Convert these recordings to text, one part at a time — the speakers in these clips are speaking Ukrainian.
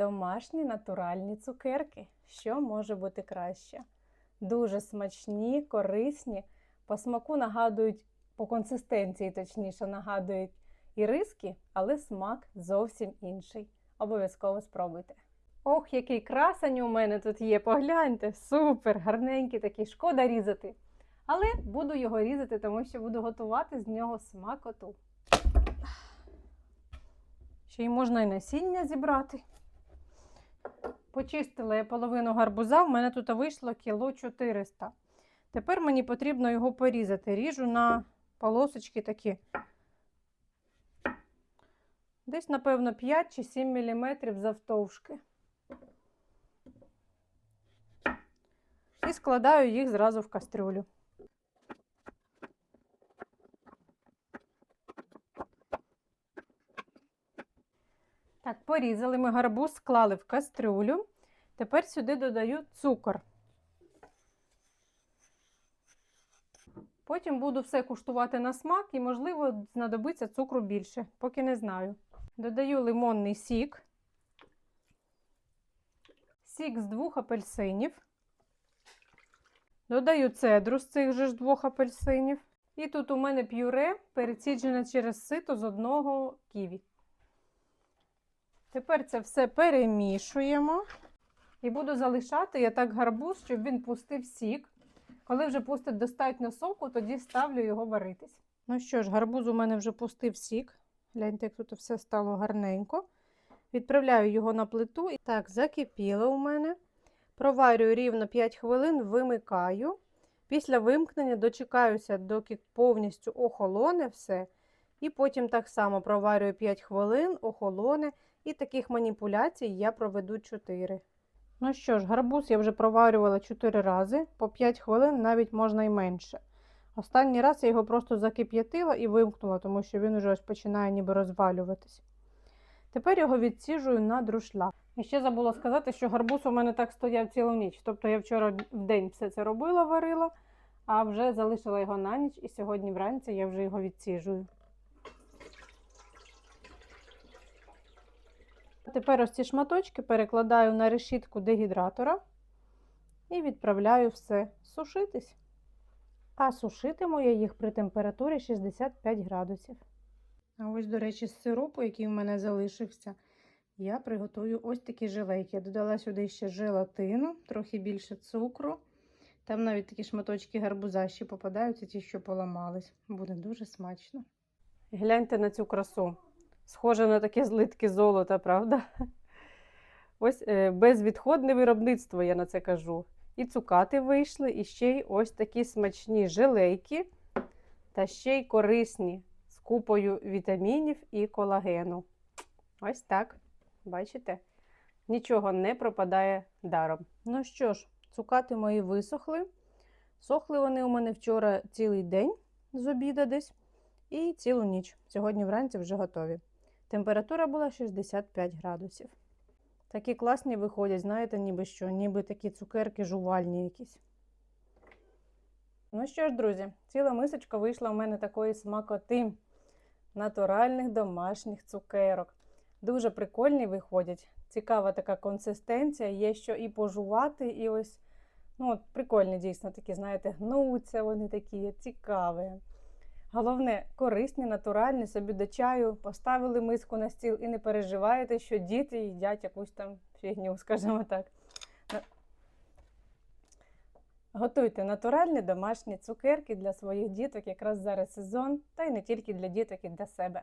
домашні натуральні цукерки. Що може бути краще? Дуже смачні, корисні, по смаку нагадують, по консистенції, точніше, нагадують іриски, але смак зовсім інший. Обов'язково спробуйте. Ох, який красень у мене тут є. Погляньте, супер, гарненький такий, шкода різати. Але буду його різати, тому що буду готувати з нього смакоту. Ще й можна і насіння зібрати. Почистила я половину гарбуза, в мене тут вийшло кіло 400. Тепер мені потрібно його порізати. Ріжу на полосочки такі. Десь, напевно, 5 чи 7 мм завтовшки. І складаю їх зразу в кастрюлю. Так, порізали ми гарбуз, склали в кастрюлю. Тепер сюди додаю цукор. Потім буду все куштувати на смак і, можливо, знадобиться цукру більше, поки не знаю. Додаю лимонний сік, сік з двох апельсинів. Додаю цедру з цих же ж двох апельсинів. І тут у мене п'юре переціджене через сито з одного ківі. Тепер це все перемішуємо. І буду залишати я так гарбуз, щоб він пустив сік. Коли вже пустить достатньо соку, тоді ставлю його варитись. Ну що ж, гарбуз у мене вже пустив сік. Гляньте, як тут все стало гарненько. Відправляю його на плиту. І Так, закипіло у мене. Проварюю рівно 5 хвилин, вимикаю. Після вимкнення дочекаюся, доки повністю охолоне все. І потім так само проварюю 5 хвилин, охолоне. І таких маніпуляцій я проведу 4. Ну що ж, гарбуз я вже проварювала 4 рази, по 5 хвилин навіть можна і менше. Останній раз я його просто закип'ятила і вимкнула, тому що він вже ось починає ніби розвалюватись. Тепер його відсіжую на друшлак. І ще забула сказати, що гарбуз у мене так стояв цілу ніч. Тобто я вчора в день все це робила, варила, а вже залишила його на ніч, і сьогодні вранці я вже його відсіжую. Тепер ось ці шматочки перекладаю на решітку дегідратора і відправляю все сушитись. А сушитиму я їх при температурі 65 градусів. А ось, до речі, з сиропу, який в мене залишився, я приготую ось такі жилейки. Я додала сюди ще желатину, трохи більше цукру. Там навіть такі шматочки гарбуза ще попадаються, ті, що поламались. Буде дуже смачно. Гляньте на цю красу. Схоже на таке злитки золота, правда? Ось е, безвідходне виробництво, я на це кажу. І цукати вийшли, і ще й ось такі смачні жилейки, та ще й корисні з купою вітамінів і колагену. Ось так. Бачите? Нічого не пропадає даром. Ну що ж, цукати мої висохли. Сохли вони у мене вчора цілий день з обіда десь і цілу ніч. Сьогодні вранці вже готові. Температура була 65 градусів. Такі класні виходять, знаєте, ніби що, ніби такі цукерки жувальні якісь. Ну що ж, друзі, ціла мисочка вийшла у мене такої смакоти натуральних домашніх цукерок. Дуже прикольні виходять. Цікава така консистенція, є що і пожувати, і ось, ну, от прикольні дійсно такі, знаєте, гнуться вони такі, цікаві. Головне, корисні, натуральні, собі до чаю поставили миску на стіл і не переживаєте, що діти їдять якусь там фігню, скажімо так. Готуйте натуральні домашні цукерки для своїх діток, якраз зараз сезон, та й не тільки для діток, і для себе.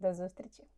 До зустрічі!